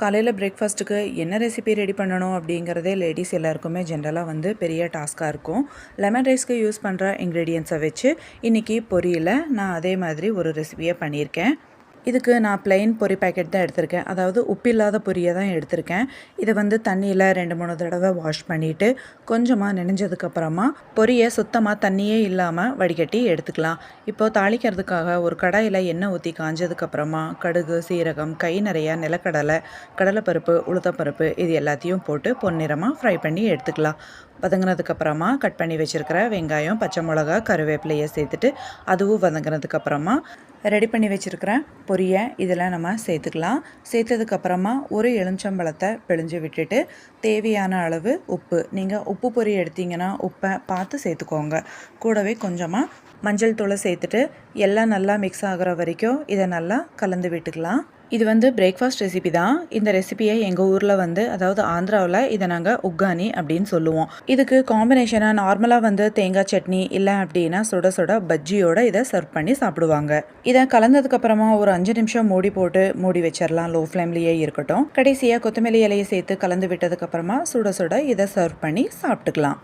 காலையில் பிரேக்ஃபாஸ்ட்டுக்கு என்ன ரெசிபி ரெடி பண்ணணும் அப்படிங்கிறதே லேடிஸ் எல்லாருக்குமே ஜென்ரலாக வந்து பெரிய டாஸ்க்காக இருக்கும். லெமன் ரைஸ்க்கு யூஸ் பண்ணுற இன்க்ரீடியன்ஸை வச்சு இன்றைக்கி பொரியில் நான் அதே மாதிரி ஒரு ரெசிபியை பண்ணியிருக்கேன். இதுக்கு நான் plain பொரி பேக்கெட் தான் எடுத்திருக்கேன். அதாவது உப்பில்லாத பொரியை தான் எடுத்திருக்கேன். இதை வந்து தண்ணியில் ரெண்டு மூணு தடவை வாஷ் பண்ணிவிட்டு கொஞ்சமாக நினைஞ்சதுக்கப்புறமா பொரியை சுத்தமாக தண்ணியே இல்லாமல் வடிகட்டி எடுத்துக்கலாம். இப்போது தாளிக்கிறதுக்காக ஒரு கடாயில் எண்ணெய் ஊற்றி காஞ்சதுக்கப்புறமா கடுகு சீரகம் கை நிறையா நிலக்கடலை கடலைப்பருப்பு உளுத்தப்பருப்பு இது எல்லாத்தையும் போட்டு பொன்னிறமாக ஃப்ரை பண்ணி எடுத்துக்கலாம். வதங்கினதுக்கப்புறமா கட் பண்ணி வச்சுருக்கிற வெங்காயம் பச்சை மிளகா கருவேப்பிலையை சேர்த்துட்டு அதுவும் வதங்கினதுக்கப்புறமா ரெடி பண்ணி வச்சுருக்கிற பொரியை இதெல்லாம் நம்ம சேர்த்துக்கலாம். சேர்த்ததுக்கப்புறமா ஒரு எலுமிச்சம்பழத்தை பிழிஞ்சு விட்டுட்டு தேவையான அளவு உப்பு. நீங்கள் உப்பு பொரி எடுத்தீங்கன்னா உப்பை பார்த்து சேர்த்துக்கோங்க. கூடவே கொஞ்சமாக மஞ்சள் தூளை சேர்த்துட்டு எல்லாம் நல்லா மிக்ஸ் ஆகிற வரைக்கும் இதை நல்லா கலந்து விட்டுக்கலாம். இது வந்து பிரேக்ஃபாஸ்ட் ரெசிபி தான். இந்த ரெசிபியை எங்கள் ஊரில் வந்து அதாவது ஆந்திராவில் இதை நாங்கள் உக்கானி அப்படின்னு சொல்லுவோம். இதுக்கு காம்பினேஷனாக நார்மலாக வந்து தேங்காய் சட்னி இல்லை அப்படின்னா சுட சுட பஜ்ஜியோட இதை சர்வ் பண்ணி சாப்பிடுவாங்க. இதை கலந்ததுக்கப்புறமா ஒரு அஞ்சு நிமிஷம் மூடி போட்டு மூடி வச்சிடலாம் லோ ஃப்ளேம்லேயே இருக்கட்டும். கடைசியாக கொத்தமல்லி இலையை சேர்த்து கலந்து விட்டதுக்கப்புறமா சுட சுட இதை சர்வ் பண்ணி சாப்பிட்டுக்கலாம்.